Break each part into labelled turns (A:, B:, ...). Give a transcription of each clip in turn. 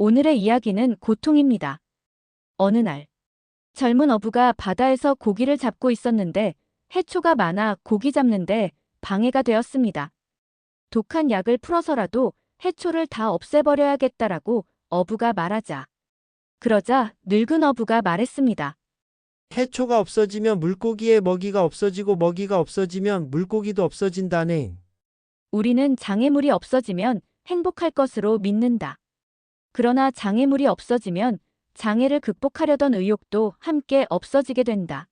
A: 오늘의 이야기는 고통입니다. 어느 날, 젊은 어부가 바다에서 고기를 잡고 있었는데 해초가 많아 고기 잡는데 방해가 되었습니다. 독한 약을 풀어서라도 해초를 다 없애버려야겠다라고 어부가 말하자. 그러자 늙은 어부가 말했습니다.
B: 해초가 없어지면 물고기의 먹이가 없어지고 먹이가 없어지면 물고기도 없어진다네.
A: 우리는 장애물이 없어지면 행복할 것으로 믿는다. 그러나 장애물이 없어지면 장애를 극복하려던 의욕도 함께 없어지게 된다.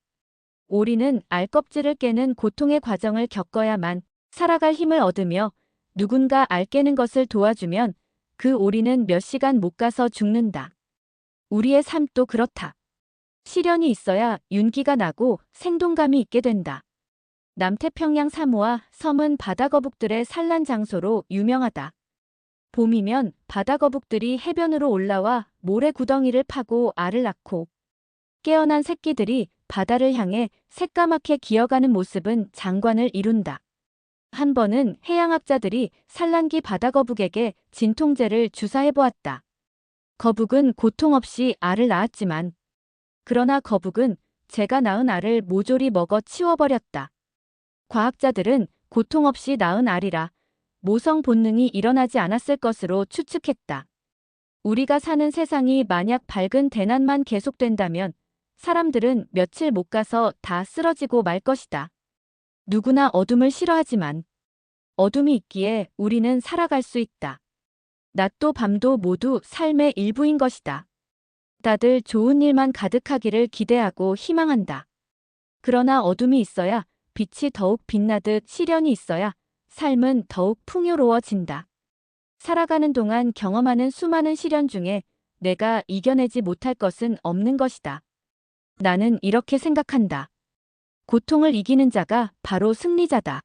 A: 오리는 알껍질을 깨는 고통의 과정을 겪어야만 살아갈 힘을 얻으며 누군가 알 깨는 것을 도와주면 그 오리는 몇 시간 못 가서 죽는다. 우리의 삶도 그렇다. 시련이 있어야 윤기가 나고 생동감이 있게 된다. 남태평양 사모와 섬은 바다 거북들의 산란 장소로 유명하다. 봄이면 바다 거북들이 해변으로 올라와 모래 구덩이를 파고 알을 낳고 깨어난 새끼들이 바다를 향해 새까맣게 기어가는 모습은 장관을 이룬다. 한 번은 해양학자들이 산란기 바다 거북에게 진통제를 주사해 보았다. 거북은 고통 없이 알을 낳았지만 그러나 거북은 제가 낳은 알을 모조리 먹어 치워버렸다. 과학자들은 고통 없이 낳은 알이라 모성 본능이 일어나지 않았을 것으로 추측했다. 우리가 사는 세상이 만약 밝은 대난만 계속된다면 사람들은 며칠 못 가서 다 쓰러지고 말 것이다. 누구나 어둠을 싫어하지만 어둠이 있기에 우리는 살아갈 수 있다. 낮도 밤도 모두 삶의 일부인 것이다. 다들 좋은 일만 가득하기를 기대하고 희망한다. 그러나 어둠이 있어야 빛이 더욱 빛나듯 시련이 있어야 삶은 더욱 풍요로워진다. 살아가는 동안 경험하는 수많은 시련 중에 내가 이겨내지 못할 것은 없는 것이다. 나는 이렇게 생각한다. 고통을 이기는 자가 바로 승리자다.